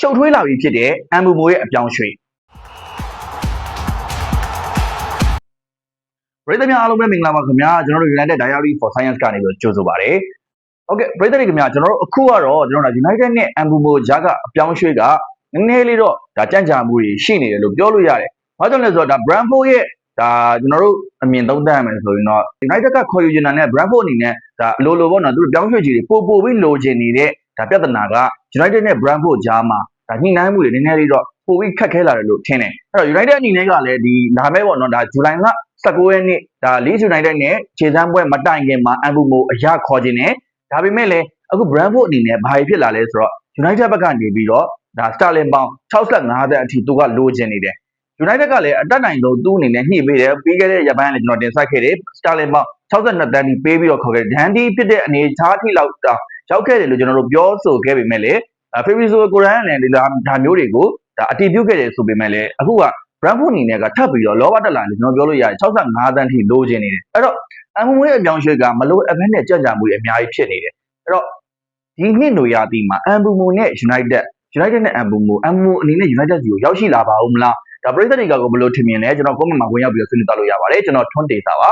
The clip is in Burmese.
ရှုပ်ထွေးလာပြီဖြစ်တဲ့အမ်ဘူမိုရဲ့အပြောင်းရွှေ့ပရိသတ်များအားလုံးပဲမင်္ဂလာပါခင်ဗျာကျွန်တော်တို့ United Diary for Science ကနေပြီးကြိုဆိုပါရစေဟုတ်ကဲ့ပရိသတ်တွေခင်ဗျာကျွန်တော်တို့အခုကတော့ကျွန်တော်တို့ United နဲ့ Ambumo ဂျာကအပြောင်းရွှေ့ကနည်းနည်းလေးတော့ဒါကြံ့ကြာမှုတွေရှိနေတယ်လို့ပြောလို့ရတယ်။ဘာကြောင့်လဲဆိုတော့ဒါ Brentford ရဲ့ဒါကျွန်တော်တို့အမြင်သုံးသပ်ရမယ်ဆိုရင်တော့ United ကခေါ်ယူချင်တာနဲ့ Brentford အနေနဲ့ဒါလိုလိုပေါ့နော်သူတို့ပြောင်းရွှေ့ကြီးတွေပို့ပို့ပြီးလိုချင်နေတဲ့ ဒါပြဿနာက United နဲ့ Brentford ဂျာမှာဒါညှိနှိုင်းမှုတွေနည်းနည်းလေးတော့ပိုပြီးခက်ခဲလာတယ်လို့ထင်တယ်။အဲ့တော့ United အနေနဲ့ကလည်းဒီဒါမဲ့ပေါ့နော်ဒါဇူလိုင်လ19ရက်နေ့ဒါ Leeds United နဲ့ခြေစမ်းပွဲမတိုင်ခင်မှာ Ambumo အရခေါ်ခြင်းနဲ့ဒါပေမဲ့လည်းအခု Brentford အနေနဲ့ဘာဖြစ်လာလဲဆိုတော့ United ဘက်ကနေပြီးတော့ဒါ Sterling ပေါင်း65သန်းအထိသူကလိုချင်နေတယ် United ကလည်းအတက်နိုင်ဆုံးသူ့အနေနဲ့ညှိပေးတယ်ပြီးခဲ့တဲ့ရက်ပိုင်းကလည်းကျွန်တော်တင်ဆက်ခဲ့တယ် Sterling ပေါင်း62သန်းကြီးပေးပြီးတော့ခေါ်ခဲ့တယ်ဒန်ဒီဖြစ်တဲ့အနေအထားထိလောက်တောင် ရောက်ခဲ့တယ်လို့ကျွန်တော်တို့ပြောဆိုခဲ့ပေမဲ့လည်း Fabrizio Correa နဲ့ဒီလားဒါမျိုးတွေကိုဒါအတည်ပြုခဲ့တယ်ဆိုပေမဲ့လည်းအခုက Brentford အနေနဲ့ကထပ်ပြီးတော့လောဘတက်လာတယ်ကျွန်တော်ပြောလို့ရတယ်65သန်းထိလိုချင်နေတယ်အဲ့တော့အမ်မွေးအပြောင်းရွှေ့ကမလို့အဖက်နဲ့ကြံ့ကြာမှုတွေအများကြီးဖြစ်နေတယ်အဲ့တော့ဒီနှစ်နွေရာသီမှာအမ်ဘူမိုနဲ့ United United နဲ့အမ်ဘူမိုအမ်ဘူအနေနဲ့ United စီကိုရောက်ရှိလာပါဦးမလားဒါပရိသတ်တွေကကိုဘယ်လိုထင်မြင်လဲကျွန်တော် comment မှာဝင်ရောက်ပြီးတော့ဆွေးနွေးသွားလို့ရပါတယ်ကျွန်တော်ထွန်းတေတာပါ